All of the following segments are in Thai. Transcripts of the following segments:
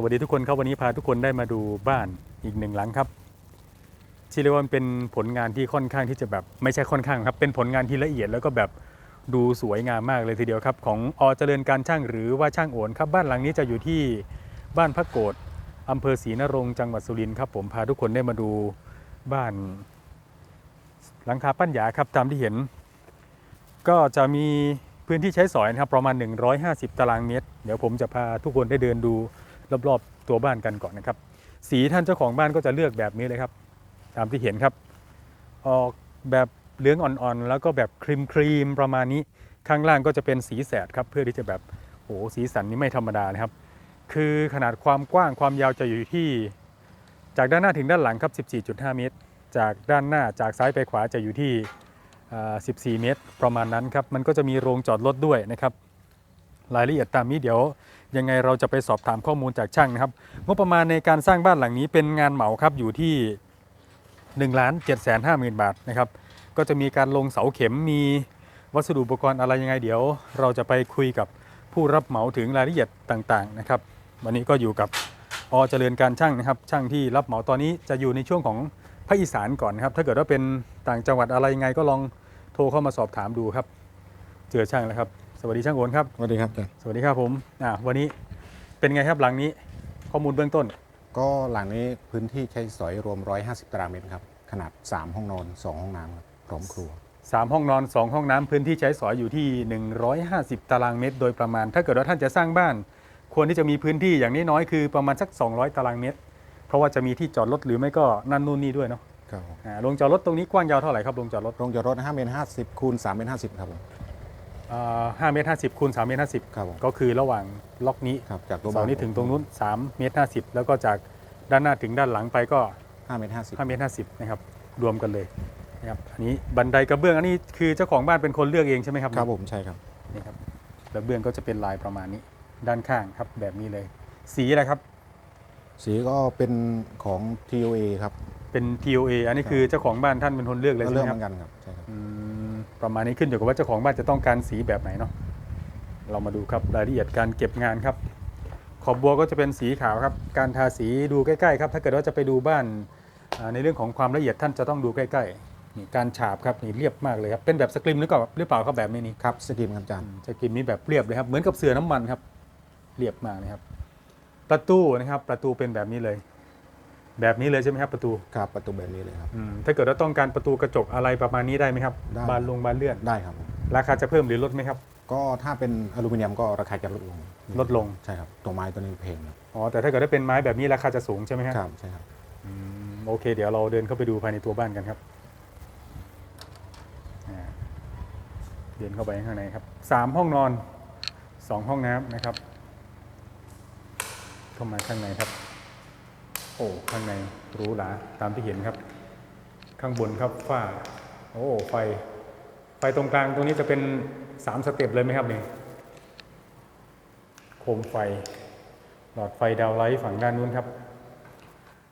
สวัสดีทุกคนครับวันนี้พาทุกคนได้มาดูบ้านอีกหนึ่งหลังครับที่เรียกว่าเป็นผลงานที่ค่อนข้างที่จะแบบไม่ใช่ค่อนข้างครับ เป็นผลงานที่ละเอียดแล้วก็แบบดูสวยงามมากเลยทีเดียวครับ ของอเจริญการช่างหรือว่าช่างโอนครับบ้านหลังนี้จะอยู่ที่บ้านพระโกฏอำเภอศรีนรงค์จังหวัดสุรินทร์ครับ ผมพาทุกคนได้มาดูบ้าน หลังคาปั้นหยาครับตามที่เห็น ก็จะมีพื้นที่ใช้สอยนะครับประมาณ 150 ตารางเมตร เดี๋ยวผมจะพาทุกคนได้เดินดู รอบๆตัวบ้านกันก่อนนะครับ สีท่านเจ้าของบ้านก็จะเลือกแบบนี้เลยครับ ตามที่เห็นครับ ออกแบบเหลืองอ่อนๆ แล้วก็แบบครีมครีมๆประมาณนี้ข้างล่างก็จะเป็นสีแสดครับ เพื่อที่จะแบบโอ้โหสีสันนี่ไม่ธรรมดานะครับ คือขนาดความกว้างความยาวจะอยู่ที่ จากด้านหน้าถึงด้านหลังครับ 14.5 เมตร จากด้านหน้าจากซ้ายไปขวาจะอยู่ที่14 เมตร ประมาณนั้นครับ มันก็จะมีโรงจอดรถด้วยนะครับ รายละเอียดตามนี้เดี๋ยว ยังไงเราจะไปสอบถามข้อมูลจากช่างนะครับ งบประมาณในการสร้างบ้านหลังนี้เป็นงานเหมาครับอยู่ที่1ล้าน7 5 0 0 0 0บาทนะครับ ก็จะมีการลงเสาเข็มมีวัสดุอุปกรณ์อะไรยังไงเดี๋ยว เราจะไปคุยกับผู้รับเหมาถึงรายละเอียดต่างๆนะครับ วันนี้ก็อยู่กับอเจริญการช่างนะครับ ช่างที่รับเหมาตอนนี้จะอยู่ในช่วงของภาคอีสานก่อนนะครับ ถ้าเกิดว่าเป็นต่างจังหวัดอะไรยังไงก็ลองโทรเข้ามาสอบถามดูครับ เจอช่างแล้วครับ สวัสดีช่างโอนครับ สวัสดีครับอาจารย์สวัสดีครับผมอ่าวันนี้เป็นไงครับหลังนี้ข้อมูลเบื้องต้น ก็หลังนี้พื้นที่ใช้สอยรวม 150 ตารางเมตรครับ ขนาด 3 ห้องนอน 2 ห้องน้ำครับพร้อมครัว 3 ห้องนอน 2 ห้องน้ำพื้นที่ใช้สอยอยู่ที่ 150 ตารางเมตร โดยประมาณ ถ้าเกิดว่าท่านจะสร้างบ้าน ควรที่จะมีพื้นที่อย่างน้อยๆคือประมาณสัก 200 ตารางเมตร เพราะว่าจะมีที่จอดรถหรือไม่ก็นั่นนู่นนี่ด้วยเนาะครับอ่าโรงจอดรถตรงนี้กว้างยาวเท่าไหร่ครับโรงจอดรถ โรงจอดรถ5เมตร50คูณ3เมตร50ครับผมอ่า 5เมตร50คูณ3เมตร50ครับผมก็คือระหว่างล็อกนี้ครับจากตัวเสานี้ถึงตรงนู้น3เมตร50 แล้วก็จากด้านหน้าถึงด้านหลังไปก็ 5เมตร50 5เมตร50นะครับรวมกันเลยนะครับอันนี้บันไดกระเบื้องอันนี้คือเจ้าของบ้านเป็นคนเลือกเองใช่ไหมครับครับผมใช่ครับ นี่ครับกระเบื้องก็จะเป็นลายประมาณนี้ ด้านข้างครับแบบนี้เลย สีอะไรครับ สีก็เป็นของ TOA ครับเป็น TOA อันนี้คือเจ้าของบ้านท่านเป็นคนเลือกเลยก็ใช่เลืไหอกมคเหรับมือนกันครับใช่ครับ อืม ประมาณนี้ขึ้นอยู่กับว่าเจ้าของบ้านจะต้องการสีแบบไหนเนาะเรามาดูครับรายละเอียดการเก็บงานครับ ขอบบัวก็จะเป็นสีขาวครับ การทาสีดูใกล้ๆครับ ถ้าเกิดว่าจะไปดูบ้านอ่าในเรื่องของความละเอียดท่านจะต้องดูใกล้ๆนี่การฉาบครับนี่เรียบมากเลยครับเป็นแบบสกริมหรือเปล่าหรือเปล่าครับแบบนี้นี่ครับสกิมครับอาจารย์สกริมนี้แบบเรียบเลยครับเหมือนกับเสือน้ำมันครับ เรียบมากเลยครับ ประตูนะครับประตูเป็นแบบนี้เลย แบบนี้เลยใช่ไหมครับประตูครับประตูแบบนี้เลยครับ อืมถ้าเกิดว่าต้องการประตูกระจกอะไรประมาณนี้ได้ไหมครับ ได้ บานลงบานเลื่อน ได้ครับผมราคาจะเพิ่มหรือลดไหมครับ ก็ถ้าเป็นอลูมิเนียมก็ราคาจะลดลงลดลง ใช่ครับตัวไม้ตัวนี้แพงครับอ๋อแต่ถ้าเกิดได้เป็นไม้แบบนี้ราคาจะสูงใช่ไหมครับครับใช่ครับ อืมโอเค เดี๋ยวเราเดินเข้าไปดูภายในตัวบ้านกันครับอ่าเดินเข้าไปข้างในครับสามห้องนอนสองห้องน้ำนะครับ เข้ามาข้างในครับ โอ้ข้างในหรูหราตามที่เห็นครับ ข้างบนครับฝ้า โอ้ไฟ ไฟตรงกลางตรงนี้จะเป็นสามสเต็ปเลยไหมครับนี่โคมไฟ หลอดไฟดาวไลท์ฝั่งด้านนู้นครับ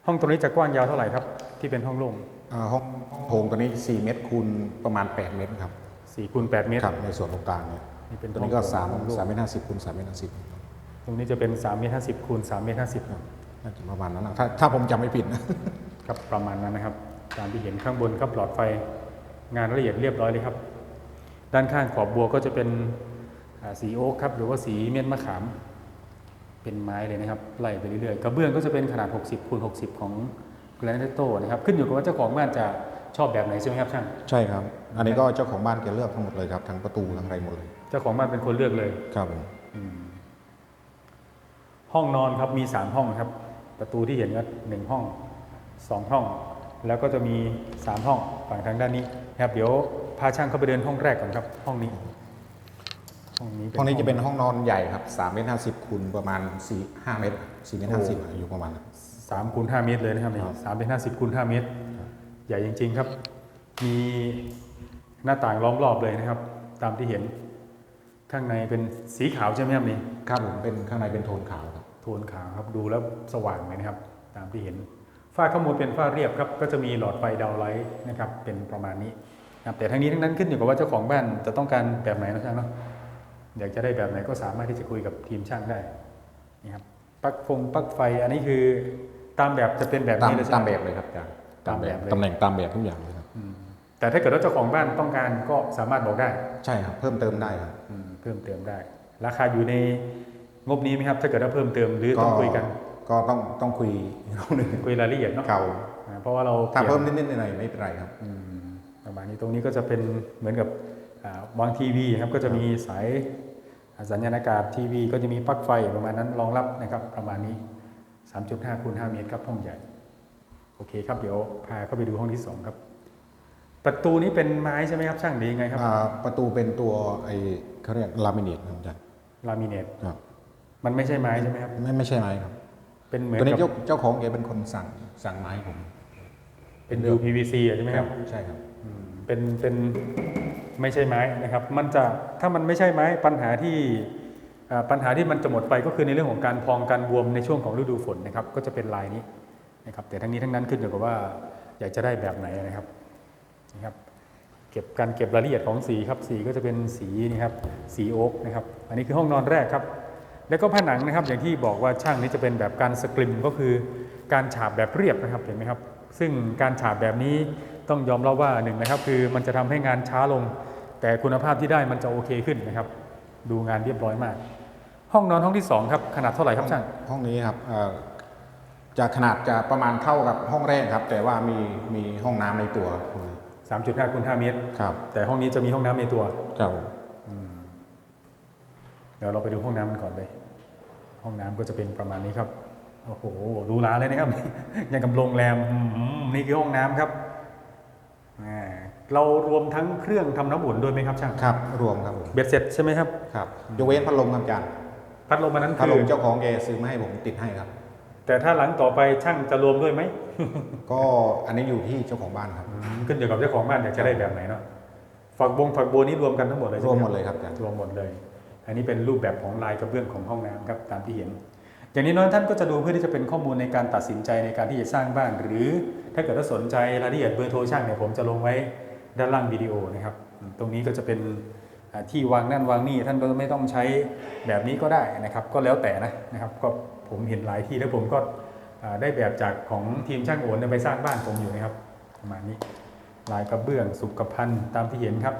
ห้องตรงนี้จะกว้างยาวเท่าไหร่ครับ ที่เป็นห้องโล่งอ่าห้องโถงตัวนี้ 4 เมตรคูณประมาณ 8 เมตรครับ4คูณ8เมตรครับในส่วนตรงกลางเนี่ยนี่เป็นตัวนี้ก็ห้องโถง3 3เมตร50คูณ3เมตร50ตรงนี้จะเป็น3เมตร50คูณ3เมตร50ครับ น่าจะประมาณนั้นนะถ้าถ้าผมจำไม่ผิดนะครับประมาณนั้นนะครับ ตามที่เห็นข้างบนครับหลอดไฟงานละเอียดเรียบร้อยเลยครับ ด้านข้างขอบบัวก็จะเป็นอ่าสีโอ๊กครับหรือว่าสีเม็ดมะขาม เป็นไม้เลยนะครับไล่ไปเรื่อยๆกระเบื้องก็จะเป็นขนาด 60คูณ60 ของแกรนด์โตนะครับขึ้นอยู่กับว่าเจ้าของบ้านจะชอบแบบไหนใช่ไหมครับช่างใช่ครับ อันนี้ก็เจ้าของบ้านแกเลือกทั้งหมดเลยครับทั้งประตูทั้งอะไรหมดเลย เจ้าของบ้านเป็นคนเลือกเลยครับผมห้องนอนครับมี 3 ห้องครับ ประตูที่เห็นก็หนึ่งห้อง2ห้อง แล้วก็จะมี3ห้องฝั่งทางด้านนี้นะครับเดี๋ยวพาช่างเข้าไปเดินห้องแรกก่อนครับห้องนี้ห้องนี้ห้องนี้จะเป็นห้องนอนใหญ่ครับ3เมตร50คูณประมาณ4 5เมตร4เมตร50อยู่ประมาณนั้นสามคูณห้าเมตรเลยนะครับนี่ครับสามเป็นห้าสิบคูณห้าเมตร ใหญ่จริง ๆครับ มีหน้าต่างล้อมรอบเลยนะครับ ตามที่เห็นข้างในเป็นสีขาวใช่ไหมครับนี่ครับผมเป็นข้างในเป็นโทนขาวครับโทนขาวครับดูแล้วสว่างเลยนะครับ ตามที่เห็นฝ้าข้างบนเป็นฝ้าเรียบครับก็จะมีหลอดไฟดาวไลท์นะครับเป็นประมาณนี้นะครับแต่ทั้งนี้ทั้งนั้นขึ้นอยู่กับว่าเจ้าของบ้านจะต้องการแบบไหนนะช่างเนาะอยากจะได้แบบไหนก็สามารถที่จะคุยกับทีมช่างได้นี่ครับปลั๊กฟงปลั๊กไฟอันนี้คือตามแบบจะเป็นแบบตามนี้เลยใช่ตามไหมแบบเลยครับอาจารย์ตามแบบตามแบบเลยตำแหน่งตามแบบทุกอย่างเลยครับอืมแต่ถ้าเกิดว่าเจ้าของบ้านต้องการก็สามารถบอกได้ ใช่ครับ เพิ่มเติมได้ครับอืมเพิ่มเติมได้ ราคาอยู่ใน งบนี้ไหมครับถ้าเกิดว่าเพิ่มเติมหรือต้องคุยกัน ก็ต้องต้องคุยอีกรอบหนึ่งคุยรายละเอียดเนาะเก่าอ่าเพราะว่าเราถ้าปลี่ยนเพิ่มนิดๆหน่อยๆไม่เป็นไรครับอืมประมาณนี้ตรงนี้ก็จะเป็นเหมือนกับอ่าวางทีวีครับก็จะมีสายสัญญาณอากาศทีวี ก็จะมีปลั๊กไฟประมาณนั้นรองรับนะครับ ประมาณนี้ 3.5คูณ5เมตรครับห้องใหญ่โอเคครับเดี๋ยวพาเข้าไปดูห้องที่ 2 ครับ ประตูนี้เป็นไม้ใช่ไหมครับช่างดีไงครับอ่าประตูเป็นตัวไอเขาเรียกลามิเนตครับอาจารย์ลามิเนตครับ มันไม่ใช่ไม้ใช่ไหมครับ ไม่ไม่ใช่ไม้ครับ เป็นเหมือนตัวนี้กับเจ้าเจ้าของแกเป็นคนสั่งสั่งไม้ให้ผมเป็น UPVC อะใช่ไหมครับ ใช่ครับอืมเป็นเป็นไม่ใช่ไม้นะครับ มันจะถ้ามันไม่ใช่ไม้ปัญหาที่อ่าปัญหาที่มันจะหมดไปก็คือในเรื่องของการพองการบวมในช่วงของฤดูฝนนะครับ ก็จะเป็นลายนี้นะครับ แต่ทั้งนี้ทั้งนั้นขึ้นอยู่กับว่าอยากจะได้แบบไหนนะครับนะครับ เก็บการเก็บรายละเอียดของสีครับสีก็จะเป็นสีนี่ครับสีโอ๊กนะครับ อันนี้คือห้องนอนแรกครับ แล้วก็ผนังนะครับอย่างที่บอกว่าช่างนี้จะเป็นแบบการสกริมก็คือการฉาบแบบเรียบนะครับเห็นไหมครับ ซึ่งการฉาบแบบนี้ต้องยอมรับว่าหนึ่งนะครับ คือมันจะทำให้งานช้าลง แต่คุณภาพที่ได้มันจะโอเคขึ้นนะครับ ดูงานเรียบร้อยมาก ห้องนอนห้องที่สองครับ ขนาดเท่าไหร่ครับช่างห้องนี้ครับเอ่อจะขนาดจะประมาณเท่ากับห้องแรกครับ แต่ว่ามีมีห้องน้ำในตัว3.5คูณ5เมตรครับแต่ห้องนี้จะมีห้องน้ำในตัวครับผม เดี๋ยวเราไปดูห้องน้ำกันก่อนเลย ห้องน้ำก็จะเป็นประมาณนี้ครับ โอ้โหหรูหราเลยนะครับ อย่างกับโรงแรมอืมนี่คือห้องน้ำครับอ่าเรารวมทั้งเครื่องทำน้ำอุ่นด้วยไหมครับช่างครับ รวมครับผมเบ็ดเสร็จใช่ไหมครับครับยกเว้นพัดลมครับอาจารย์พัดลมมันนั้นพัดคืลอมเจ้าของแกซื้อมาให้ผมติดให้ครับ แต่ถ้าหลังต่อไปช่างจะรวมด้วยไหมก็อันนี้อยู่ที่เจ้าของบ้านครับอืมขึ้นอยู่กับเจ้าของบ้านอยากจะได้แบบไหนเนาะฝักบงฝักบัวนี้รวมกันทั้งหมดเลยรใช่วมไหหมมคดรับเลยครับอาจารย์รวมหมดเลย อันนี้เป็นรูปแบบของลายกระเบื้องของห้องน้ำครับตามที่เห็น อย่างนี้น้อยท่านก็จะดูเพื่อที่จะเป็นข้อมูลในการตัดสินใจในการที่จะสร้างบ้าน หรือถ้าเกิดว่าสนใจรายละเอียดเบอร์โทรช่างเนี่ยผมจะลงไว้ด้านล่างวิดีโอนะครับ ตรงนี้ก็จะเป็นที่วางนั่นวางนี่ท่านก็ไม่ต้องใช้แบบนี้ก็ได้นะครับ ก็แล้วแต่นะนะครับก็ผมเห็นหลายที่แล้วผมก็ได้แบบจากของทีมช่างโอนไปสร้างบ้านผมอยู่นะครับประมาณนี้ลายกระเบื้องสุกพันธ์ตามที่เห็นครับ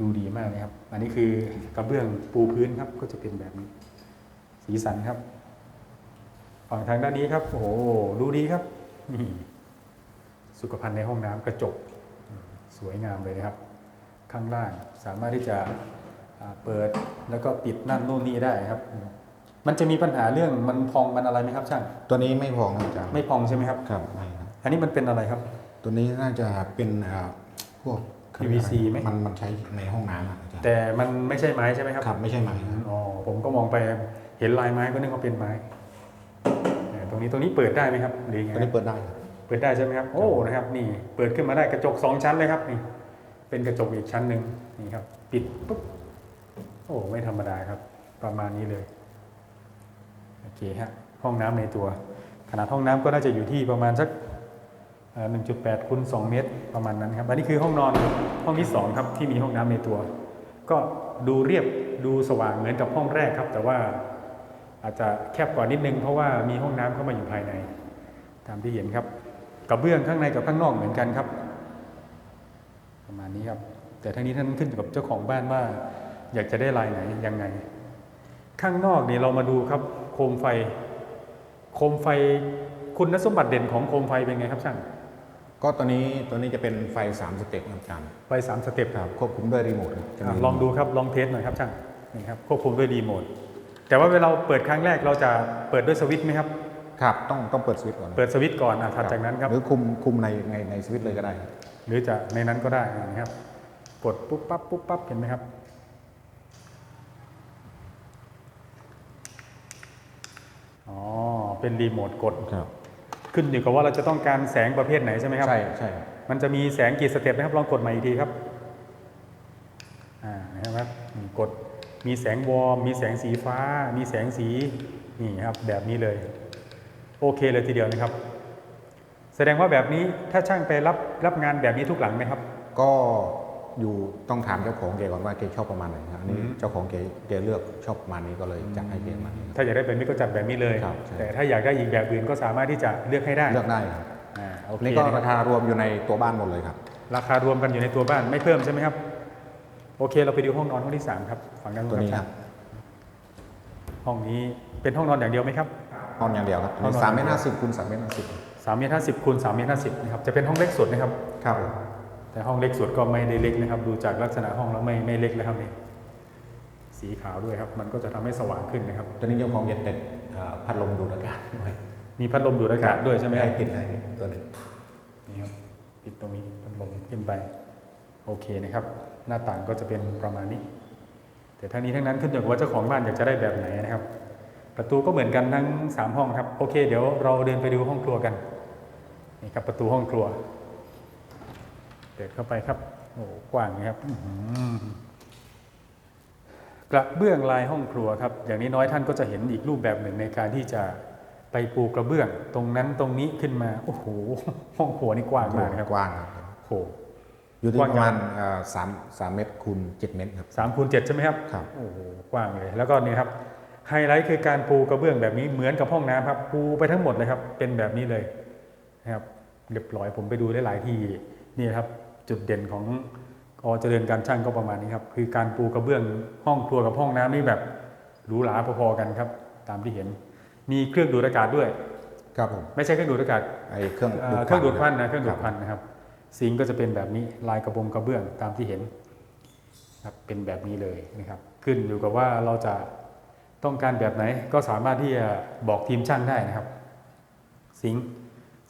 ดูดีมากนะครับ อันนี้คือกระเบื้องปูพื้นครับ ก็จะเป็นแบบนี้ สีสันครับฝั่งทางด้านนี้ครับ โอ้โห ดูดีครับนี่สุขภัณฑ์ในห้องน้ำกระจกอืมสวยงามเลยนะครับ ข้างล่างสามารถที่จะอ่าเปิดแล้วก็ปิดนั่นนู่นนี่ได้ครับ มันจะมีปัญหาเรื่องมันพองมันอะไรไหมครับช่าง ตัวนี้ไม่พองครับอาจารย์ไม่พองใช่ไหมครับครับไม่ครับ อันนี้มันเป็นอะไรครับ ตัวนี้น่าจะเป็นอ่าพวก PVC ไหมมันมันใช้ในห้องน้ำอะอาจารย์แต่มันไม่ใช่ไม้ใช่ไหมครับครับไม่ใช่ไม้ครับอ๋อผมก็มองไปเห็นลายไม้ก็นึกว่าเป็นไม้เออตรงนี้ตรงนี้เปิดได้ไหมครับหรือยังไงตัวนี้เปิดได้ครับเปิดได้ใช่ไหมครับโอ้นะครับ นี่เปิดขึ้นมาได้กระจกสองชั้นเลยครับนี่เป็นกระจกอีกชั้นหนึ่งนี่ครับ ปิดปุ๊บโอ้ไม่ธรรมดาครับ ประมาณนี้เลยโอเคฮะห้องน้ำในตัว ขนาดห้องน้ำก็น่าจะอยู่ที่ประมาณสัก หนึ่งจุดแปดคูณสองเมตรประมาณนั้นครับ อันนี้คือห้องนอนห้องที่สองครับที่มีห้องน้ำในตัว ก็ดูเรียบดูสว่างเหมือนกับห้องแรกครับ แต่ว่าอาจจะแคบกว่านิดนึงเพราะว่ามีห้องน้ำเข้ามาอยู่ภายใน ตามที่เห็นครับกระเบื้องข้างในกับข้างนอกเหมือนกันครับ ประมาณนี้ครับ แต่ทั้งนี้ท่านขึ้นอยู่กับเจ้าของบ้านว่า อยากจะได้ลายไหนยังไง ข้างนอกนี่เรามาดูครับ โคมไฟ โคมไฟคุณสมบัติเด่นของโคมไฟเป็นไงครับช่าง ก็ตัวนี้ตัวนี้จะเป็นไฟ 3 สเต็ปครับอาจารย์ไฟสามสเต็ปครับควบคุมด้วยรีโมทครับจะมีอะลองดูครับลองเทสหน่อยครับช่างนี่ครับควบคุมด้วยรีโมทแต่ว่าเวลาเปิดครั้งแรกเราจะเปิดด้วยสวิตช์ไหมครับ ครับต้องต้องเปิดสวิตช์ก่อนเปิดสวิตช์ก่อนอะถัดจากนั้นครับ หรือคุมคุมในในในสวิตช์เลยก็ได้ครับหรือจะในนั้นก็ได้นะครับ กดปุ๊บปั๊บปุ๊บปั๊บเห็นไหมครับ อ๋อ เป็นรีโมทกด ครับ ขึ้นอยู่กับว่าเราจะต้องการแสงประเภทไหนใช่ไหมครับใช่ใช่ครับมันจะมีแสงกี่สเต็ปนะครับลองกดใหม่อีกทีครับอ่านะครับอืมกดมีแสงวอร์มมีแสงสีฟ้า มีแสงสีนี่ครับแบบนี้เลยโอเคเลยทีเดียวนะครับ แสดงว่าแบบนี้ถ้าช่างไปรับรับงานแบบนี้ทุกหลังไหมครับ ก็ อยู่ต้องถามเจ้าของแกก่อนว่าแกชอบประมาณไหนครับอันนี้อืม เจ้าของแกแกเลือกชอบประมาณนี้ก็เลยจัดให้แกประมาณนี้ถ้าอยากได้แบบนี้ก็จัดแบบนี้เลย ครับใช่ แต่ถ้าอยากได้อีกแบบอื่นก็สามารถที่จะเลือกให้ได้เลือกได้ครับอ่าโอเคนี่ก็นะครารับคารวมอยู่ในตัวบ้านหมดเลยครับ ราคารวมกันอยู่ในตัวบ้านไม่เพิ่มใช่ไหมครับ โอเค เราไปดูห้องนอนห้องที่สามครับฝั่งด้านตัวนู้นนี้คครัรับบห้องนี้เป็นห้องนอนอย่างเดียวไหมครับ ห้องอย่างเดียวครับห้องนอน สามเมตรห้าสิบคูณสามเมตรห้าสิบสามเมตรห้าสิบคูณสามเมตรห้าสิบนะครับจะเป็นห้องเล็กสุดนะครับ ครับผม แต่ห้องเล็กสุดก็ไม่ได้เล็กนะครับ ดูจากลักษณะห้องแล้วไม่ไม่เล็กแล้วครับนี่สีขาวด้วยครับ มันก็จะทำให้สว่างขึ้นนะครับตัวนี้เจ้าของแกติดเอ่อพัดลมดูดอากาศด้วยมีพัดลมดูดอากาศด้วยใช่ไหมครับให้ติดให้ตัวนี้นี่ครับปิดตรงนี้พัดลมขึ้นไป โอเคนะครับ หน้าต่างก็จะเป็นประมาณนี้ แต่ทั้งนี้ทั้งนั้นขึ้นอยู่กับว่าเจ้าของบ้านอยากจะได้แบบไหนนะครับ ประตูก็เหมือนกันทั้ง 3 ห้องครับ โอเค เดี๋ยวเราเดินไปดูห้องครัวกันนี่ครับประตูห้องครัว เปิดเข้าไปครับโอ้กว้างนะครับอื้อหือกระเบื้องลายห้องครัวครับ อย่างนี้น้อยท่านก็จะเห็นอีกรูปแบบหนึ่งในการที่จะไปปูกระเบื้อง ตรงนั้นตรงนี้ขึ้นมาโอ้โหห้องครัวนี่กว้างมากนะครับกว้างครับโอ้โหอยู่ที่กว้างประมาณยาวเอ่อสามสามเมตรคูณเจ็ดเมตรครับสามคูณเจ็ดใช่ไหมครับครับโอ้โหกว้างเลย แล้วก็นี่ครับไฮไลท์คือการปูกระเบื้องแบบนี้เหมือนกับห้องน้ำครับ ปูไปทั้งหมดเลยครับ เป็นแบบนี้เลยนะครับเรียบร้อยผมไปดูได้หลายที่นี่นะครับ จุดเด่นของอเจริญการช่างก็ประมาณนี้ครับ คือการปูกระเบื้องห้องครัวกับห้องน้ำนี่แบบหรูหราพอๆกันครับ ตามที่เห็น มีเครื่องดูดอากาศด้วย ครับผมไม่ใช่เครื่องดูดอากาศไอ้เครื่องเอ่อเครื่องดูดควันนะเครื่องดูดคควัรับนนะครับซิงก์ก็จะเป็นแบบนี้ลายกระบงกระเบื้องตามที่เห็นครับเป็นแบบนี้เลยนะครับ ขึ้นอยู่กับว่าเราจะต้องการแบบไหนก็สามารถที่จะบอกทีมช่างได้นะครับซิงค์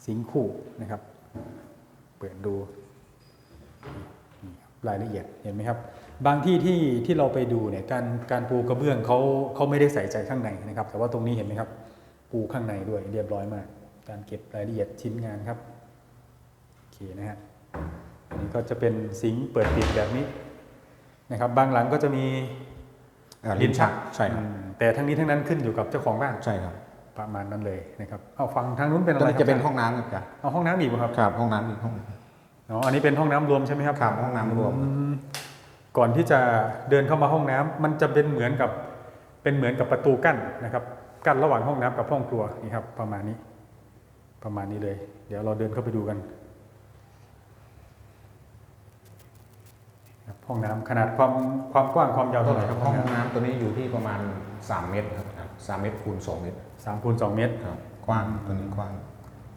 ซิงค์คู่นะครับ เปิดดูนี่ค รับรายละเอียดเห็นไหมครับ บางที่ที่ที่เราไปดูเนี่ยการการปูกระเบื้องเขาเขาไม่ได้ใส่ใจข้างในนะครับ แต่ว่าตรงนี้เห็นไหมครับ ปูข้างในด้วยเรียบร้อยมาก การเก็บรายละเอียดชิ้นงานครับโอเคนะฮะอันนี้ก็จะเป็นซิงค์เปิดปิดแบบนี้นะครับ บางหลังก็จะมีเอ่อลิ้นชักใช่ครับอืมแต่ทั้งนี้ทั้งนั้นขึ้นอยู่กับเจ้าของบ้านใช่ครับประมาณนั้นเลยนะครับเอาฟังทางนู้นเป็นตัวอะไรนี้ครับจะเป็นห้องน้ำครับจ้ะเอาห้องน้ำอีกบ่ครับครับห้องน้ำอีกห้อง อ๋ออันนี้เป็นห้องน้ำรวมใช่ไหมครับครับห้องน้ำรวมอืมก่อนที่จะเดินเข้ามาห้องน้ำมันจะเป็นเหมือนกับเป็นเหมือนกับประตูกั้นนะครับ กั้นระหว่างห้องน้ำกับห้องครัวนี่ครับ ประมาณนี้ ประมาณนี้เลย เดี๋ยวเราเดินเข้าไปดูกันครับห้องน้ำขนาดความความกว้างความยาวเท่าไหร่ครับห้ห้อองงน้น้ำตัวนี้อยู่ที่ประมาณ 3 เมตรครับสามเมตรคูณ2เมตรำสามคูณสองเมตรครับกว้างตัวนี้กว้าง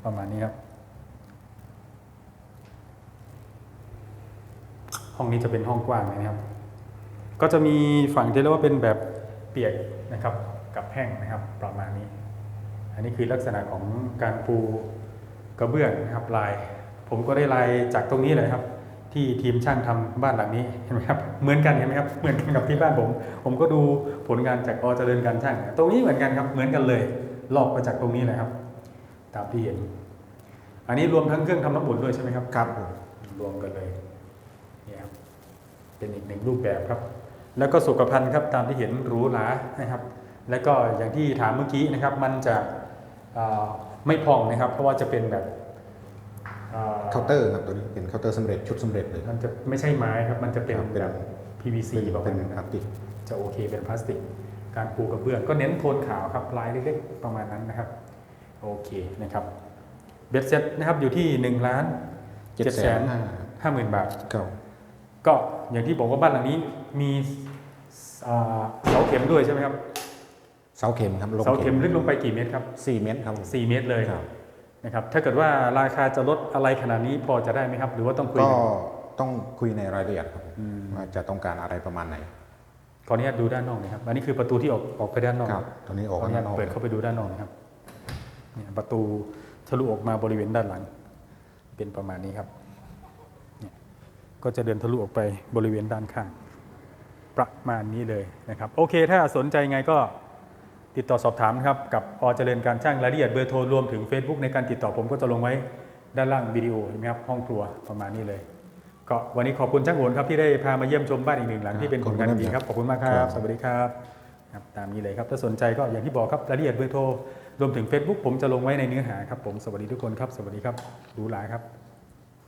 ประมาณนี้ครับ ห้องนี้จะเป็นห้องกว้างเลยนะครับ ก็จะมีฝั่งที่เรียกว่าเป็นแบบเปียกนะครับ กับแห้งนะครับประมาณนี้ อันนี้คือลักษณะของการปูกระเบื้องนะครับลาย ผมก็ได้ลายจากตรงนี้เลยครับ ที่ทีมช่างทำบ้านหลังนี้เห็นไหมครับเหมือนกันเห็นไหมครับเหมือนกันกับที่บ้านผม ผมก็ดูผลงานจากอเจริญการช่าง ตรงนี้เหมือนกันครับเหมือนกันเลยลอกมาจากตรงนี้เลยครับ ตามที่เห็น อันนี้รวมทั้งเครื่องทำน้ำอุ่นด้วยใช่ไหมครับครับผมรวมกันเลยเนี่ยครับเป็นอีกหนึ่งรูปแบบครับ แล้วก็สุขภัณฑ์ครับตามที่เห็นหรูหรานะครับ แล้วก็อย่างที่ถามเมื่อกี้นะครับ มันจะเอ่อไม่พองนะครับ เพราะว่าจะเป็นแบบเอ่อเคาน์เตอร์ครับตัวนี้เป็นเคาน์เตอร์สำเร็จชุดสำเร็จเลยมันจะไม่ใช่ไม้ครับ มันจะเป็นครับเป็นแบบ PVC เป็นแบบเป็นนั้นพลาสติกจะโอเคเป็นพลาสติก การปูกระเบื้องก็เน้นโทนขาวครับลายเล็กๆประมาณนั้นนะครับ โอเคนะครับเบ็ดเซ็ตนะครับอยู่ที่1ล้านเจ็ด7แสแสนนห้าห้าหมื่นบาทเก้า ก็อย่างที่บอกว่าบ้านหลังนี้มีอ่าเสาเข็มด้วยใช่ไหมครับเสาเข็มครับลงเสาเข็มลึกลงไปกี่เมตรครับสี่เมตรครับผม4เมตรเลยครับนะครับถ้าเกิดว่าราคาจะลดอะไรขนาดนี้พอจะได้ไหมครับ หรือว่าต้องคุยก็กันต้องคุยในรายละเอียดครับผมอืมว่าจะต้องการอะไรประมาณไหนขออนุญาตดูด้านนอกหนะครับอันนี้คือประตูที่ออกออกไปด้านนอกครับตัวนี้ขอออกอนุญาข้าตงนอกเปิดเข้าไปดูด้านนอกนะครับเนี่ยประตูทะลุออกมาบริเวณด้านหลัง เป็นประมาณนี้ครับเนี่ย ก็จะเดินทะลุออกไปบริเวณด้านข้าง ประมาณนี้เลยนะครับ โอเค ถ้าสนใจไงก็ติดต่อสอบถามนะครับ กับอเจริญการช่างรายละเอียดเบอร์โทรรวมถึง Facebook ในการติดต่อผมก็จะลงไว้ด้านล่างวิดีโอเห็นไหมครับห้องครัวประมาณนี้เลย ก็วันนี้ขอบคุณช่างโหนครับที่ได้พามาเยี่ยมชมบ้านอีกหนึ่งหลังที่เป็นผลงานดีๆครับขอบคุณมากครับ สวัสดีครับครับ ตามนี้เลยครับ ถ้าสนใจก็อย่างที่บอกครับรายละเอียดเบอร์โทรรวมถึง Facebook ผมจะลงไว้ในเนื้อหาครับผมสวัสดีทุกคนครับ สวัสดีครับหรูหราครับ